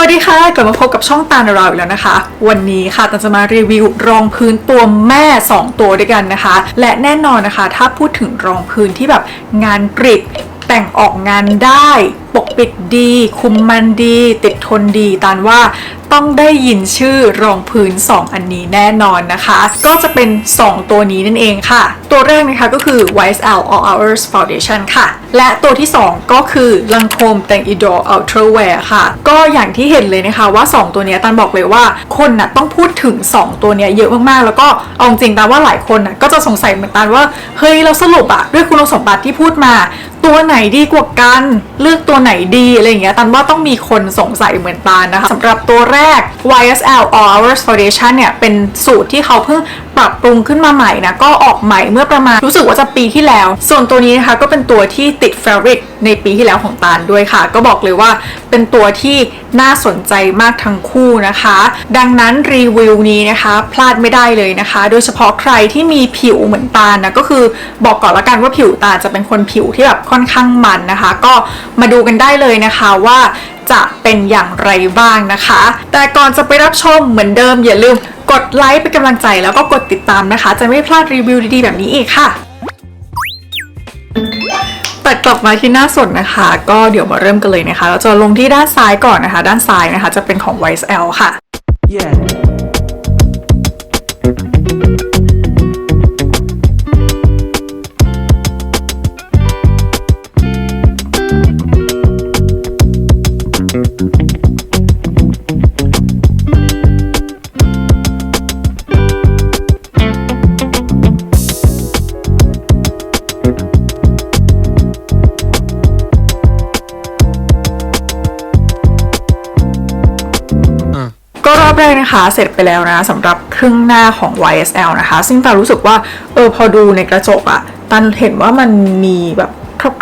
วัสดีค่ะ กลับมาพบกับช่องตาลเราอีกแล้วนะคะ วันนี้ค่ะตันจะมารีวิวรองพื้นตัวแม่ 2 ตัวด้วยกันนะคะ และแน่นอนนะคะ ถ้าพูดถึงรองพื้นที่แบบงานกริบ แต่งออกงานได้ ปกปิดดี คุมมันดี ติดทนดีตานว่าต้องได้ยินชื่อรองพื้น 2 อันนี้แน่นอนนะคะ ก็จะเป็น 2 ตัวนี้นั่นเองค่ะ ตัวแรกนะคะก็คือ YSL All Hours Foundation ค่ะ และตัวที่ 2 ก็คือ Lancome Tangido Ultra Wear ค่ะ ก็อย่างที่เห็นเลยนะคะว่า 2 ตัวนี้ตันบอกเลยว่าคนน่ะต้องพูดถึง 2 ตัวนี้เยอะมากๆ แล้วก็เอาจริงตานว่าหลายคนน่ะก็จะสงสัยเหมือนกันว่า เฮ้ยเราสรุปอะด้วยคุณสมบัติที่พูดมา ตัวไหนดีกว่ากัน เลือกตัวไหนดีอะไรอย่างเงี้ยตันว่าต้องมีคนสงสัยเหมือนตานนะคะสำหรับตัวแรก YSL All Hours Foundation เนี่ย เป็นสูตรที่เขาเพิ่ง ปรับปรุงขึ้นมาใหม่นะก็ออกใหม่เมื่อประมาณรู้สึกว่าจะปีที่แล้ว ส่วนตัวนี้นะคะก็เป็นตัวที่ติด Fabric ในปีที่แล้วของตาลด้วยค่ะ ก็บอกเลยว่าเป็นตัวที่น่าสนใจมากทั้งคู่นะคะ ดังนั้นรีวิวนี้นะคะพลาดไม่ได้เลยนะคะ โดยเฉพาะใครที่มีผิวเหมือนตาลนะก็คือบอกก่อนละกันว่าผิวตาจะเป็นคนผิวที่แบบค่อนข้างมันนะคะ ก็มาดูกันได้เลยนะคะว่าจะเป็นอย่างไรบ้างนะคะ แต่ก่อนจะไปรับชมเหมือนเดิมอย่าลืม กดไลค์เป็นกำลังใจแล้วก็กดติดตามนะคะ จะไม่พลาดรีวิวดีๆ แบบนี้อีกค่ะแต่กลับมาที่หน้าสดนะคะ ก็เดี๋ยวมาเริ่มกันเลยนะคะ เราจะลงที่ด้านซ้ายก่อนนะคะ ด้านซ้ายนะคะ จะเป็นของ YSL ค่ะ Yeah. แรกนะคะ เสร็จไปแล้วนะสำหรับครึ่งหน้าของ YSL นะคะ ซึ่งตารู้สึกว่าเออพอดูในกระจกอะตันเห็นว่ามันมีแบบ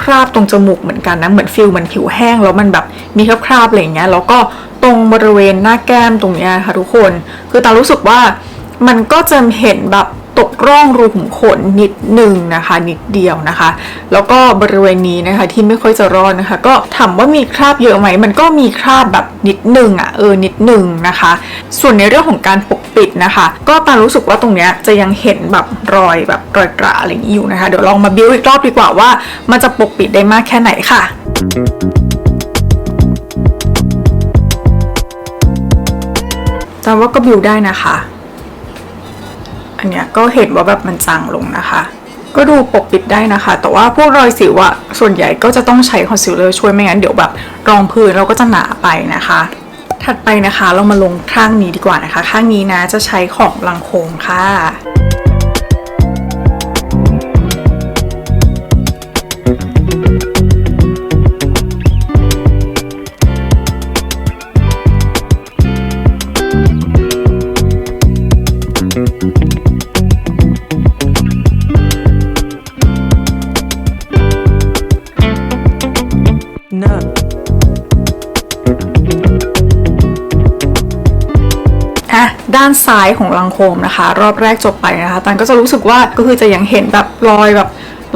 คราบๆตรงจมูกเหมือนกันนะเหมือนฟิลเหมือนผิวแห้งแล้วมันแบบมีคราบๆอะไรอย่างเงี้ยแล้วก็ตรงบริเวณหน้าแก้มตรงเนี้ยค่ะทุกคน คือตารู้สึกว่ามันก็จะเห็นแบบ ตกร่องรูขุมขนนิดหนึ่งนะคะ นิดเดียวนะคะ แล้วก็บริเวณนี้นะคะที่ไม่ค่อยจะรอดนะคะ ก็ถามว่ามีคราบเยอะไหม มันก็มีคราบแบบนิดหนึ่งอะเออนิดหนึ่งนะคะ ส่วนในเรื่องของการปกปิดนะคะ ก็ตารู้สึกว่าตรงเนี้ยจะยังเห็นแบบรอยแบบรอยกระอะไรอย่างนี้อยู่นะคะ เดี๋ยวลองมาบิวอีกรอบดีกว่าว่า มันจะปกปิดได้มากแค่ไหนค่ะ แต่ว่าก็บิวได้นะคะ เนี้ยก็เห็นว่าแบบมันจางลงนะคะ ก็ดูปกปิดได้นะคะ แต่ว่าพวกรอยสิวอะส่วนใหญ่ก็จะต้องใช้คอนซีลเลอร์ช่วยไม่งั้นเดี๋ยวแบบรองพื้นเราก็จะหนาไปนะคะถัดไปนะคะเรามาลงข้างนี้ดีกว่านะคะ ข้างนี้นะจะใช้ของลังโคมค่ะานซ้ายของลังโคมนะคะ รอบแรกจบไปนะคะตันก็จะรู้สึกว่าก็คือจะยังเห็นแบบรอยแบบ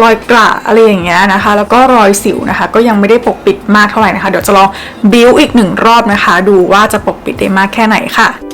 รอยกระอะไรอย่างเงี้ยนะคะ แล้วก็รอยสิวนะคะ ก็ยังไม่ได้ปกปิดมากเท่าไหร่นะคะ เดี๋ยวจะลองบิวอีกหนึ่งรอบนะคะ ดูว่าจะปกปิดได้มากแค่ไหนค่ะอะ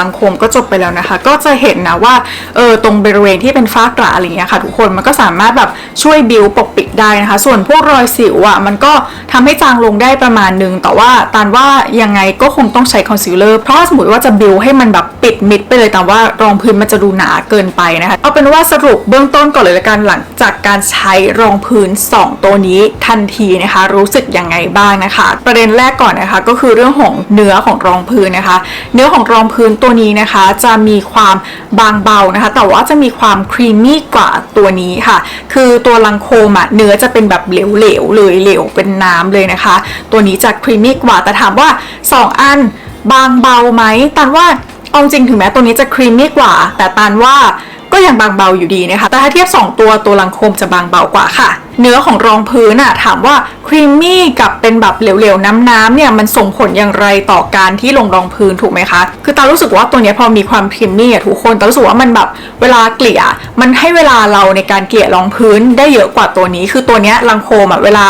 ลังโคมก็จบไปแล้วนะคะ ก็จะเห็นนะว่าเออตรงบริเวณที่เป็นฝ้ากระอะไรเงี้ยค่ะ ทุกคนมันก็สามารถแบบช่วยบิวปกปิดได้นะคะ ส่วนพวกรอยสิวอะมันก็ทำให้จางลงได้ประมาณนึง แต่ว่าตานว่ายังไงก็คงต้องใช้คอนซีลเลอร์เพราะสมมติว่าจะบิวให้มันแบบปิดมิดไปเลยแต่ว่ารองพื้นมันจะดูหนาเกินไปนะคะเอาเป็นว่าสรุปเบื้องต้นก่อนเลยละกันหลังจากการใช้รองพื้น 2 ตัวนี้ทันทีนะคะ รู้สึกยังไงบ้างนะคะ ประเด็นแรกก่อนนะคะ ก็คือเรื่องของเนื้อของรองพื้นนะคะ เนื้อของรองพื้นตัวนี้นะคะจะมีความบางเบานะคะ แต่ว่าจะมีความครีมมี่กว่าตัวนี้ค่ะ คือตัวลังโคมอะเนื้อจะเป็นแบบเหลวๆเลยเหลวเป็นน้ำเลยนะคะ ตัวนี้จะครีมมี่กว่าแต่ถามว่า 2 อันบางเบาไหมตันว่าเอาจริงถึงแม้ตัวนี้จะครีมมี่กว่า แต่ตันว่า ก็ยังบางเบาอยู่ดีนะคะ แต่ถ้าเทียบ 2 ตัวตัวลังโคมจะบางเบากว่าค่ะ เนื้อของรองพื้นอะถามว่าครีมมี่กับเป็นแบบเหลวๆ น้ำๆเนี่ยมันส่งผลอย่างไรต่อการที่ลงรองพื้นถูกไหมคะ คือตารู้สึกว่าตัวนี้พอมีความครีมมี่อะทุกคนตารู้สึกว่ามันแบบเวลาเกลี่ย มันให้เวลาเราในการเกลี่ยรองพื้นได้เยอะกว่าตัวนี้ คือตัวนี้ลังโคมอะเวลา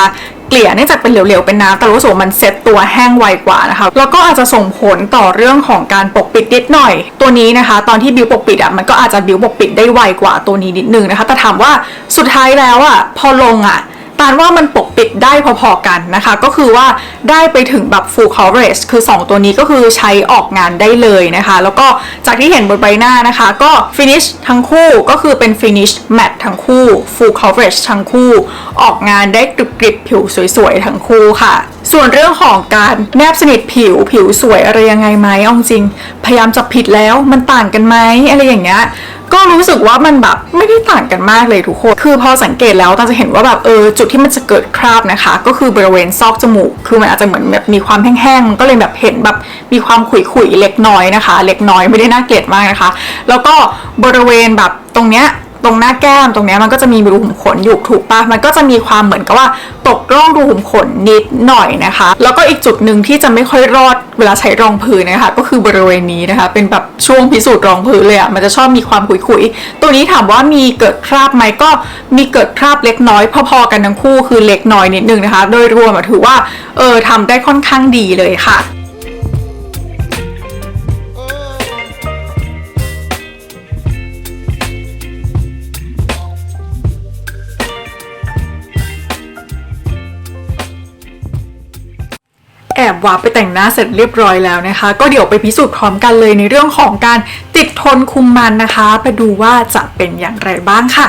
เกลี่ยเนื่องจากเป็นเหลวๆเป็นน้ำแต่รู้สึกว่ามันเซ็ตตัวแห้งไวกว่านะคะแล้วก็อาจจะส่งผลต่อเรื่องของการปกปิดนิดหน่อย ตัวนี้นะคะ ตอนที่บิวปกปิดอะมันก็อาจจะบิวปกปิดได้ไวกว่าตัวนี้นิดนึงนะคะ แต่ถามว่าสุดท้ายแล้วอะพอลงอะ ตานว่ามันปกปิดได้พอๆกันนะคะ ก็คือว่าได้ไปถึงแบบ full coverage คือ 2 ตัวนี้ก็คือใช้ออกงานได้เลยนะคะ แล้วก็จากที่เห็นบนใบหน้านะคะ ก็ finish ทั้งคู่ก็คือเป็น finish matte ทั้งคู่ full coverage ทั้งคู่ ออกงานได้กริบกริบผิวสวยๆ ทั้งคู่ค่ะ ส่วนเรื่องของการแนบสนิทผิวผิวสวยอะไรยังไงไหมเอาจริง พยายามจับผิดแล้วมันต่างกันไหมอะไรอย่างเงี้ยก็รู้สึกว่ามันแบบไม่ได้ต่างกันมากเลยทุกคน คือพอสังเกตแล้วตาจะเห็นว่าแบบเออจุดที่มันจะเกิดคราบนะคะ ก็คือบริเวณซอกจมูก คือมันอาจจะเหมือนแบบมีความแห้งๆมันก็เลยแบบเห็นแบบมีความขุยๆเล็กน้อยนะคะ เล็กน้อยไม่ได้น่าเกลียดมากนะคะ แล้วก็บริเวณแบบตรงเนี้ย ตรงหน้าแก้มตรงนี้มันก็จะมีรูขุมขนอยู่ถูกปะมันก็จะมีความเหมือนกับว่าตกร่องรูขุมขนนิดหน่อยนะคะ แล้วก็อีกจุดหนึ่งที่จะไม่ค่อยรอดเวลาใช้รองพื้นนะคะ ก็คือบริเวณนี้นะคะ เป็นแบบช่วงพิสูจน์รองพื้นเลยอะ่ะมันจะชอบมีความขุยๆตัวนี้ถามว่ามีเกิดคราบไหมก็มีเกิดคราบเล็กน้อยพอๆกันทั้งคู่คือเล็กน้อยนิดนึงนะคะ โดยรวมถือว่าเออทำได้ค่อนข้างดีเลยค่ะ อบวาร์ปไปแต่งหน้าเสร็จเรียบร้อยแล้วนะคะ ก็เดี๋ยวไปพิสูจน์พร้อมกันเลยในเรื่องของการติดทนคุมมันนะคะ ไปดูว่าจะเป็นอย่างไรบ้างค่ะ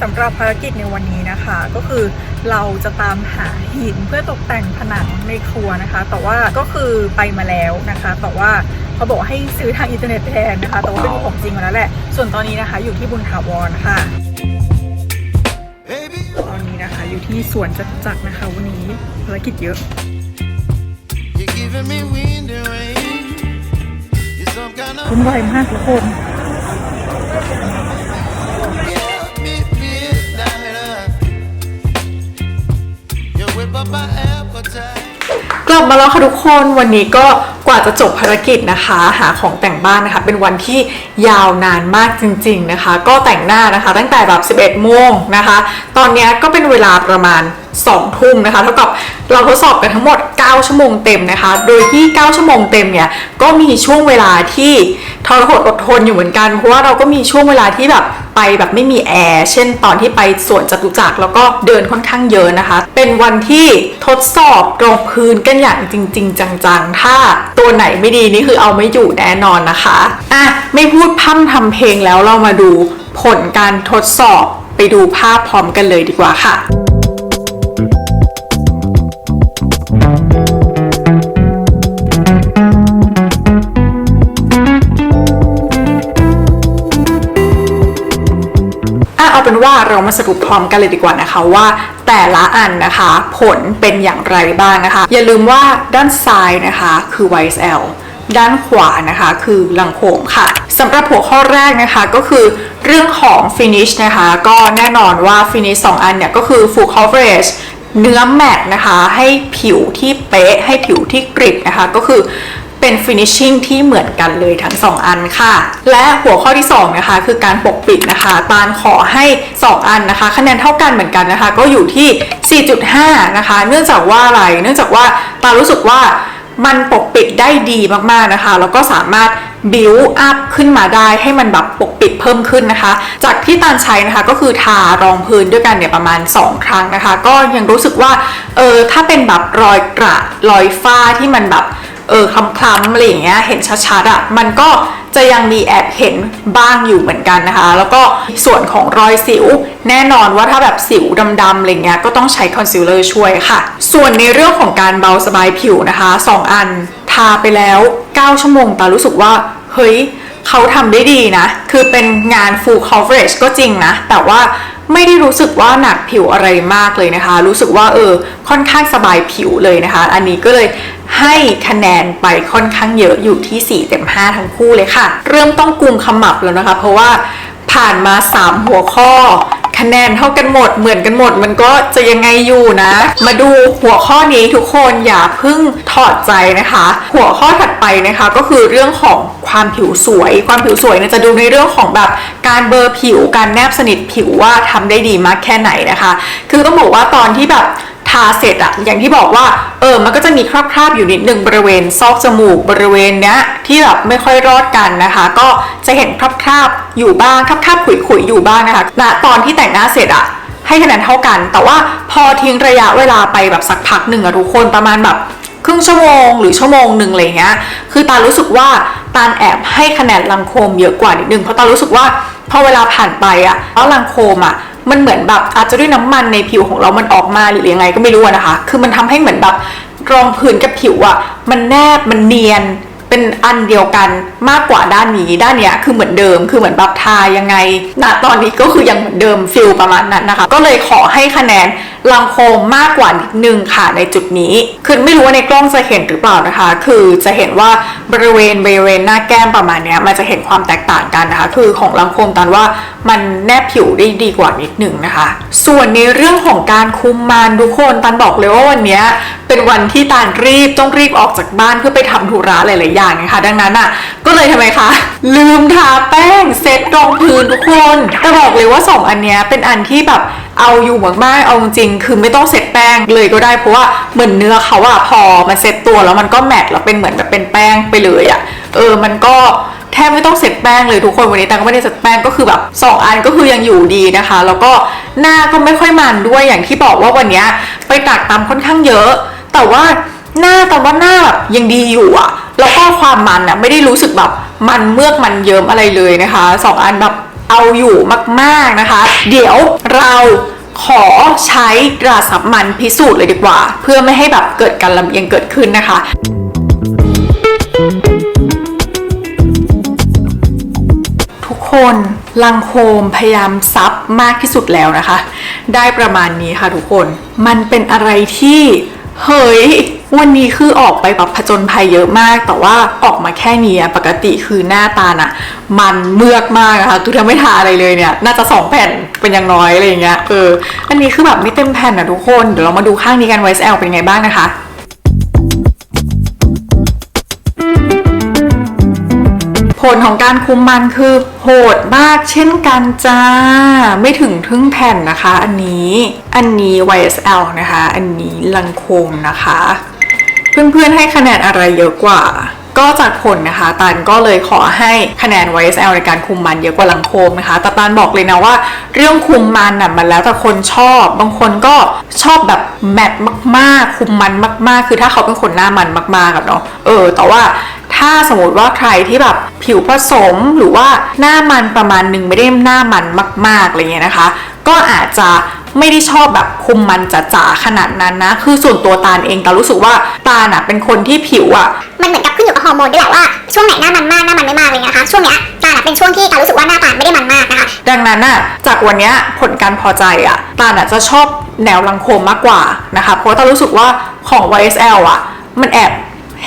สำหรับภารกิจในวันนี้นะคะ ก็คือเราจะตามหาหินเพื่อตกแต่งผนังในครัวนะคะ แต่ว่าก็คือไปมาแล้วนะคะ แต่ว่าเขาบอกให้ซื้อทางอินเทอร์เน็ตแทนนะคะ แต่ว่าเป็นของจริงมาแล้วแหละ ส่วนตอนนี้นะคะ อยู่ที่บุญถาวรค่ะ Baby, ตอนนี้นะคะ อยู่ที่สวนจตุจักรนะคะ วันนี้ภารกิจเยอะ some kind วุ่ of นวมากทุกคนกลับมาแล้วค่ะทุกคนวันนี้ก็กว่าจะจบภารกิจนะคะ หาของแต่งบ้านนะคะ เป็นวันที่ยาวนานมากจริง ๆนะคะ ก็แต่งหน้านะคะ ตั้งแต่แบบ 11โมงนะคะ ตอนนี้ก็เป็นเวลาประมาณ 2 ทุ่มนะคะเท่ากับเราทดสอบกันทั้งหมด 9 ชั่วโมงเต็มนะคะ โดยที่ 9 ชั่วโมงเต็มเนี่ยก็มีช่วงเวลาที่ทรหดอดทนอยู่เหมือนกัน เพราะว่าเราก็มีช่วงเวลาที่แบบไปแบบไม่มีแอร์ เช่นตอนที่ไปสวนจตุจักรแล้วก็เดินค่อนข้างเยอะนะคะ เป็นวันที่ทดสอบรองพื้นกันอย่างจริง ๆ จัง ๆ ถ้าตัวไหนไม่ดีนี่คือเอาไม่อยู่แน่นอนนะคะอะไม่พูดพร่ำทำเพลงแล้วเรามาดูผลการทดสอบไปดูภาพพร้อมกันเลยดีกว่าค่ะ ว่าเรามาสรุปพร้อมกันเลยดีกว่านะคะว่าแต่ละอันนะคะ ผลเป็นอย่างไรบ้างนะคะ อย่าลืมว่าด้านซ้ายนะคะคือ YSL ด้านขวานะคะคือลังโคมค่ะสำหรับหัวข้อแรกนะคะก็คือเรื่องของ finish นะคะ ก็แน่นอนว่า finish 2 อันเนี่ยก็คือ full coverage เนื้อแมตนะคะ ให้ผิวที่เป๊ะให้ผิวที่กริบนะคะ ก็คือ เป็น finishing ที่เหมือนกันเลยทั้ง 2 อันค่ะ และหัวข้อที่2นะคะคือการปกปิดนะคะตาลขอให้ 2 อันนะคะ คะแนนเท่ากันเหมือนกันนะคะ ก็อยู่ที่ 4.5 นะคะ เนื่องจากว่าอะไรเนื่องจากว่าตารู้สึกว่ามันปกปิดได้ดีมากๆนะคะ แล้วก็สามารถ build up ขึ้นมาได้ให้มันแบบปกปิดเพิ่มขึ้นนะคะ จากที่ตาลใช้นะคะก็คือทารองพื้นด้วยกันเนี่ยประมาณ 2 ครั้งนะคะ ก็ยังรู้สึกว่าเออถ้าเป็นแบบรอยกระรอยฝ้าที่มันแบบ เออคล้ำอะไรอย่างเงี้ยเห็นชัดๆอะ่ะมันก็จะยังมีแอบเห็นบ้างอยู่เหมือนกันนะคะ แล้วก็ส่วนของรอยสิว แน่นอนว่าถ้าแบบสิวดำๆอะไรเงี้ยก็ต้องใช้คอนซีลเลอร์ช่วยค่ะ ส่วนในเรื่องของการเบาสบายผิวนะคะ 2 อันทาไปแล้ว 9 ชั่วโมงแตารู้สึกว่า เฮ้ยเขาทำได้ดีนะ คือเป็นงาน full coverage ก็จริงนะ แต่ว่า ไม่ได้รู้สึกว่าหนักผิวอะไรมากเลยนะคะ รู้สึกว่าเออค่อนข้างสบายผิวเลยนะคะ อันนี้ก็เลยให้คะแนนไปค่อนข้างเยอะอยู่ที่ 4 เต็ม 5 ทั้งคู่เลยค่ะ เริ่มต้องกุมขมับแล้วนะคะ เพราะว่าผ่านมา 3 หัวข้อ คะแนนเท่ากันหมดเหมือนกันหมด มันก็จะยังไงอยู่นะ มาดูหัวข้อนี้ทุกคนอย่าเพิ่งถอดใจนะคะ หัวข้อถัดไปนะคะก็คือเรื่องของความผิวสวย ความผิวสวยเนี่ยจะดูในเรื่องของแบบการเบอร์ผิว การแนบสนิทผิวว่าทำได้ดีมากแค่ไหนนะคะ คือต้องบอกว่าตอนที่แบบ ทาเสร็จอะอย่างที่บอกว่าเออมันก็จะมีคราบๆอยู่นิดนึงบริเวณซอกจมูกบริเวณเนี้ยที่แบบไม่ค่อยรอดกันนะคะ ก็จะเห็นคราบๆอยู่บ้างคราบๆขุยๆอยู่บ้างนะคะณตอนที่แต่งหน้าเสร็จอะให้คะแนนเท่ากัน แต่ว่าพอทิ้งระยะเวลาไปแบบสักพักหนึ่งอะทุกคนประมาณแบบครึ่งชั่วโมงหรือชั่วโมงหนึ่งอะไรเงี้ย คือตารู้สึกว่าตาแอบให้คะแนนลังโคมเยอะกว่านิดนึง เพราะตารู้สึกว่าพอเวลาผ่านไปอะแล้วลังโคมอะ มันเหมือนแบบอาจจะด้วยน้ำมันในผิวของเรามันออกมาหรือยังไงก็ไม่รู้นะคะ คือมันทำให้เหมือนแบบรองพื้นกับผิวอะมันแนบมันเนียนเป็นอันเดียวกันมากกว่าด้านนี้ด้านเนี้ยคือเหมือนเดิมคือเหมือนแบบทายังไงณตอนนี้ก็คือยังเหมือนเดิมฟิลประมาณนั้นนะคะ ก็เลยขอให้คะแนน ลังโคมมากกว่านิดนึงค่ะในจุดนี้ คือไม่รู้ว่าในกล้องจะเห็นหรือเปล่านะคะ คือจะเห็นว่าบริเวณบริเวณหน้าแก้มประมาณนี้มันจะเห็นความแตกต่างกันนะคะ คือของลังโคมตันว่ามันแนบผิวได้ดีกว่านิดนึงนะคะ ส่วนในเรื่องของการคุมมันทุกคนตันบอกเลยว่าวันนี้เป็นวันที่ตานรีบต้องรีบออกจากบ้านเพื่อไปทำธุระหลายๆอย่างนะคะ ดังนั้นอะก็เลยทำไมคะ ลืมทาแป้งเซ็ตรองพื้นทุกคนแต่บอกเลยว่าสองอันเนี้ยเป็นอันที่แบบเอาอยู่มากๆเอาจริงคือไม่ต้องเซ็ตแป้งเลยก็ได้เพราะว่าเหมือนเนื้อเขาอะพอมันเซ็ตตัวแล้วมันก็แมทแล้วเป็นเหมือนแบบเป็นแป้งไปเลยอะเออมันก็แทบไม่ต้องเสร็จแป้งเลยทุกคนวันนี้ตังก็ไม่ได้เสร็จแป้งก็คือแบบ 2 อันก็คือยังอยู่ดีนะคะ แล้วก็หน้าก็ไม่ค่อยมันด้วยอย่างที่บอกว่าวันนี้ไปตักตามค่อนข้างเยอะ แต่ว่าหน้าแต่ว่าหน้าแบบยังดีอยู่อะแล้วก็ความมันอะไม่ได้รู้สึกแบบมันเมือกมันเยิ้มอะไรเลยนะคะสองอันแบบ เอาอยู่มากๆนะคะ เดี๋ยวเราขอใช้ตราสับมันพิสูจน์เลยดีกว่า เพื่อไม่ให้แบบเกิดการลำเอียงเกิดขึ้นนะคะทุกคนลังโคมพยายามซับมากที่สุดแล้วนะคะ ได้ประมาณนี้ค่ะทุกคน มันเป็นอะไรที่ เฮ้ย วันนี้คือออกไปแบบผจญภัยเยอะมาก แต่ว่าออกมาแค่นี้อะปกติคือหน้าตาน่ะ มันเมือกมากนะคะคือถ้าไม่ทาอะไรเลยเนี่ย น่าจะสองแผ่นเป็นอย่างน้อยอะไรอย่างเงี้ย เออ อันนี้คือแบบไม่เต็มแผ่นนะทุกคน เดี๋ยวเรามาดูข้างนี้กัน YSL เป็นไงบ้างนะคะ ผลของการคุมมันคือโหดมากเช่นกันจ้า ไม่ถึงทึ่งแผ่นนะคะ อันนี้อันนี้ YSL นะคะ อันนี้ลังโคมนะคะ เพื่อนๆให้คะแนนอะไรเยอะกว่า ก็จากผลนะคะตันก็เลยขอให้คะแนน YSL ในการคุมมันเยอะกว่าหลังโคมนะคะแต่ตันบอกเลยนะว่า เรื่องคุมมันน่ะมันแล้วแต่คนชอบ บางคนก็ชอบแบบแมทมากๆ คุมมันมาก ๆ คือถ้าเขาเป็นคนหน้ามันมากๆอะเนาะเออ แต่ว่าถ้าสมมติว่าใครที่แบบผิวผสมหรือว่าหน้ามันประมาณหนึ่งไม่ได้หน้ามันมากๆอะไรเงี้ยนะคะ ก็อาจจะ ไม่ได้ชอบแบบคุมมันจ๋าๆขนาดนั้นนะ คือส่วนตัวตาลเองตารู้สึกว่าตาลอะเป็นคนที่ผิวอะมันเหมือนกับขึ้นอยู่กับฮอร์โมนด้วยแหละว่าช่วงไหนหน้ามันมากหน้ามันไม่มากเลยนะคะช่วงเนี้ยตาลอะเป็นช่วงที่ตารู้สึกว่าหน้าตาลไม่ได้มันมากนะคะดังนั้นน่ะจากวันเนี้ยผลการพอใจอะตาลอะจะชอบแนวลังโคมมากกว่านะคะเพราะว่าตารู้สึกว่าของ YSL อะมันแอบ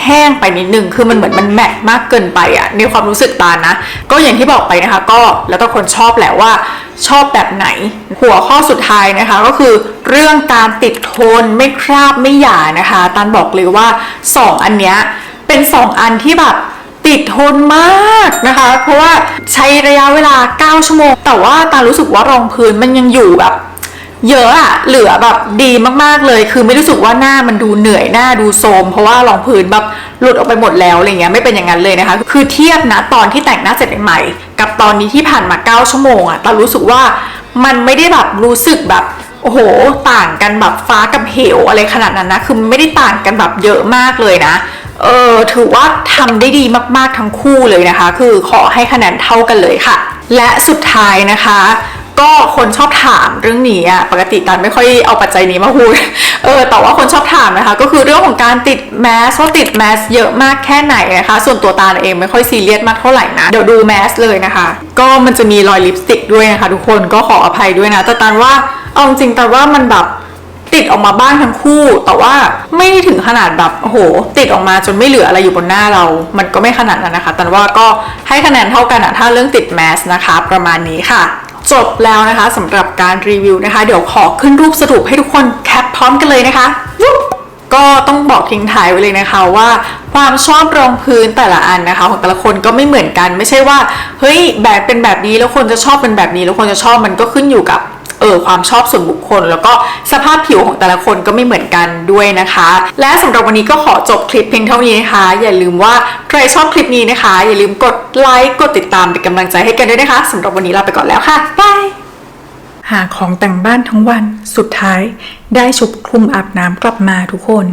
แห้งไปนิดนึง คือมันเหมือนมันแมทมากเกินไปอะในความรู้สึกตาลนะ ก็อย่างที่บอกไปนะคะ ก็แล้วแต่คนชอบแหละว่า ชอบแบบไหน หัวข้อสุดท้ายนะคะก็คือเรื่องการติดทนไม่คราบไม่หยานะคะตาลบอกเลยว่าสองอันเนี้ยเป็นสองอันที่แบบติดทนมากนะคะ เพราะว่าใช้ระยะเวลา 9 ชั่วโมง แต่ว่าตารู้สึกว่ารองพื้นมันยังอยู่แบบเยอะอะเหลือแบบดีมากๆเลย คือไม่รู้สึกว่าหน้ามันดูเหนื่อยหน้าดูโทมเพราะว่ารองพื้นแบบหลุดออกไปหมดแล้วอะไรเงี้ยไม่เป็นอย่างนั้นเลยนะคะ คือเทียบนะตอนที่แต่งหน้าเสร็จใหม่ กับตอนนี้ที่ผ่านมา 9 ชั่วโมงอะตารู้สึกว่ามันไม่ได้แบบรู้สึกแบบโอ้โห ต่างกันแบบฟ้ากับเหวอะไรขนาดนั้นนะ คือไม่ได้ต่างกันแบบเยอะมากเลยนะ เออถือว่าทำได้ดีมากๆทั้งคู่เลยนะคะ คือขอให้คะแนนเท่ากันเลยค่ะ และสุดท้ายนะคะ ก็คนชอบถามเรื่องนี้อะปกติตันไม่ค่อยเอาปัจจัยนี้มาพูดเออแต่ว่าคนชอบถามนะคะ ก็คือเรื่องของการติดแมสว่าติดแมสเยอะมากแค่ไหนนะคะ ส่วนตัวตาเองไม่ค่อยซีเรียสมากเท่าไหร่นะ เดี๋ยวดูแมสเลยนะคะ ก็มันจะมีรอยลิปสติกด้วยนะคะทุกคนก็ขออภัยด้วยนะ แต่ตันว่าเอาจริงแต่ว่ามันแบบติดออกมาบ้างทั้งคู่ แต่ว่าไม่ได้ถึงขนาดแบบโอ้โห ติดออกมาจนไม่เหลืออะไรอยู่บนหน้าเรา มันก็ไม่ขนาดนั้นนะคะ แต่ว่าก็ให้คะแนนเท่ากันอะถ้าเรื่องติดแมสนะคะ ประมาณนี้ค่ะ จบแล้วนะคะสำหรับการรีวิวนะคะ เดี๋ยวขอขึ้นรูปสรุปให้ทุกคนแคปพร้อมกันเลยนะคะ ก็ต้องบอกทิ้งท้ายไว้เลยนะคะว่าความชอบรองพื้นแต่ละอันนะคะของแต่ละคนก็ไม่เหมือนกัน ไม่ใช่ว่าเฮ้ยแบบเป็นแบบนี้แล้วคนจะชอบเป็นแบบนี้ แล้วคนจะชอบมันก็ขึ้นอยู่กับ เออความชอบส่วนบุคคล แล้วก็สภาพผิวของแต่ละคนก็ไม่เหมือนกันด้วยนะคะ และสำหรับวันนี้ก็ขอจบคลิปเพียงเท่านี้นะคะ อย่าลืมว่าใครชอบคลิปนี้นะคะ อย่าลืมกดไลค์กดติดตามเป็นกำลังใจให้กันด้วยนะคะสำหรับวันนี้ลาไปก่อนแล้วค่ะบายหาของแต่งบ้านทั้งวันสุดท้ายได้ชุบคลุมอาบน้ำกลับมาทุกคน